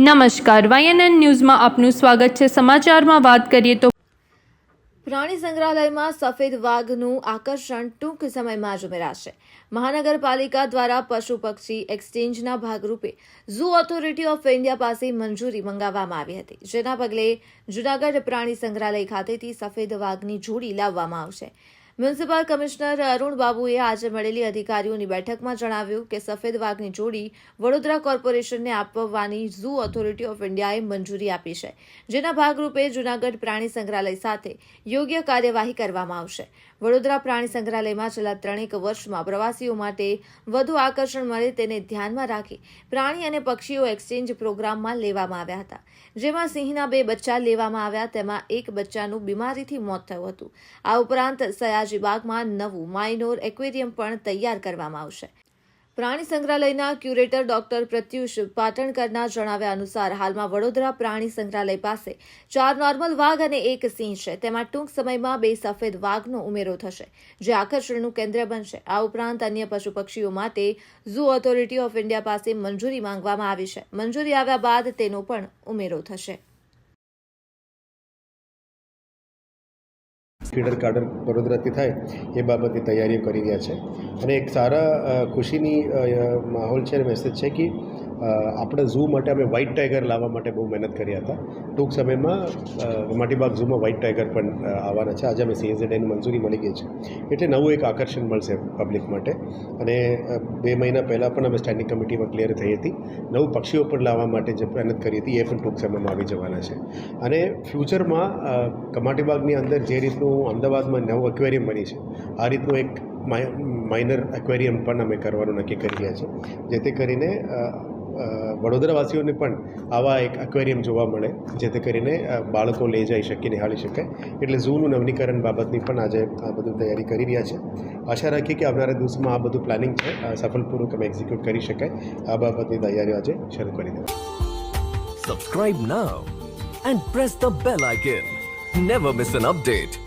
નમસ્કાર. વાયએનએન ન્યૂઝમાં આપનું સ્વાગત છે. સમાચારમાં વાત કરીએ તો પ્રાણી સંગ્રહાલયમાં સફેદ વાઘનું આકર્ષણ ટૂંક સમયમાં જ ઉમેરાશે. મહાનગરપાલિકા દ્વારા પશુ પક્ષી એક્સચેન્જના ભાગરૂપે ઝૂ ઓથોરિટી ઓફ ઇન્ડિયા પાસે મંજૂરી મંગાવવામાં આવી હતી. જેના પગલે જૂનાગઢ પ્રાણી સંગ્રહાલય ખાતેથી સફેદ વાઘની જોડી લાવવામાં આવશે. મ્યુનિસિપલ કમિશનર અરુણ બાબુએ આજે મળેલી અધિકારીઓની બેઠકમાં જણાવ્યું કે સફેદ વાઘની જોડી વડોદરા કોર્પોરેશનને આપવાની ઝૂ ઓથોરિટી ઓફ ઇન્ડિયાએ મંજૂરી આપી છે, જેના ભાગરૂપે જૂનાગઢ પ્રાણી સંગ્રહાલય સાથે યોગ્ય કાર્યવાહી કરવામાં આવશે. વડોદરા પ્રાણી સંગ્રહાલયમાં છેલ્લા ત્રણેક વર્ષમાં પ્રવાસીઓ માટે વધુ આકર્ષણ મળે તેને ધ્યાનમાં રાખી પ્રાણી અને પક્ષીઓ એક્સચેન્જ પ્રોગ્રામમાં લેવામાં આવ્યા હતા. જેમાં સિંહના બે બચ્ચા લેવામાં આવ્યા, તેમાં એક બચ્ચાનું બીમારીથી મોત થયું હતું. આ ઉપરાંત સયાજી બાગમાં નવું માઇનોર એક્વેરિયમ પણ તૈયાર કરવામાં આવશે. પ્રાણી સંગ્રહાલયના ક્યુરેટર ડોક્ટર પ્રત્યુષ પાટણકરના જણાવ્યા અનુસાર, હાલમાં વડોદરા પ્રાણી સંગ્રહાલય પાસે ચાર નોર્મલ વાઘ અને એક સિંહ છે. તેમાં ટૂંક સમયમાં બે સફેદ વાઘનો ઉમેરો થશે, જે આકર્ષણનું કેન્દ્ર બનશે. આ ઉપરાંત અન્ય પશુ પક્ષીઓ માટે ઝૂ ઓથોરિટી ઓફ ઇન્ડિયા પાસે મંજૂરી માંગવામાં આવી છે. મંજૂરી આવ્યા બાદ તેનો પણ ઉમેરો થશે. ફીડર કાર્ડર વડોદરાથી થાય એ બાબતની તૈયારીઓ કરી રહ્યા છે. અને એક સારા ખુશીની માહોલ છે મેસેજ છે કે આપણા ઝૂ માટે અમે વ્હાઇટ ટાઈગર લાવવા માટે બહુ મહેનત કર્યા હતા. ટૂંક સમયમાં માટીબાગ ઝૂમાં વ્હાઇટ ટાઈગર પણ આવવાના છે. આજે અમે સીએઝેડની મંજૂરી મળી ગઈ છે. એટલે નવું એક આકર્ષણ મળશે પબ્લિક માટે. અને બે મહિના પહેલાં પણ અમે સ્ટેન્ડિંગ કમિટીમાં ક્લિયર થઈ હતી. નવું પક્ષીઓ પણ લાવવા માટે જે મહેનત કરી હતી, એ પણ ટૂંક સમયમાં આવી જવાના છે. અને ફ્યુચરમાં કમાટીબાગની અંદર જે રીતનું અમદાવાદમાં નવું એક્વેરિયમ બની છે, આ રીતનું એક માઇનર એક્વેરિયમ પણ અમે કરવાનું નક્કી કરી રહ્યા છે. જેથી કરીને વડોદરાવાસીઓને પણ આવા એક એક્વેરિયમ જોવા મળે, જેથી કરીને બાળકો લઈ જઈ શકે, નિહાળી શકે. એટલે ઝૂનું નવીનીકરણ બાબતની પણ આજે આ બધું તૈયારી કરી રહ્યા છે. આશા રાખીએ કે આવનારા દિવસમાં આ બધું પ્લાનિંગ છે સફળપૂર્વક અમે એક્ઝિક્યુટ કરી શકાય. આ બાબતની તૈયારીઓ આજે શરૂ કરી દઉં Subscribe now and press the bell icon never miss an update.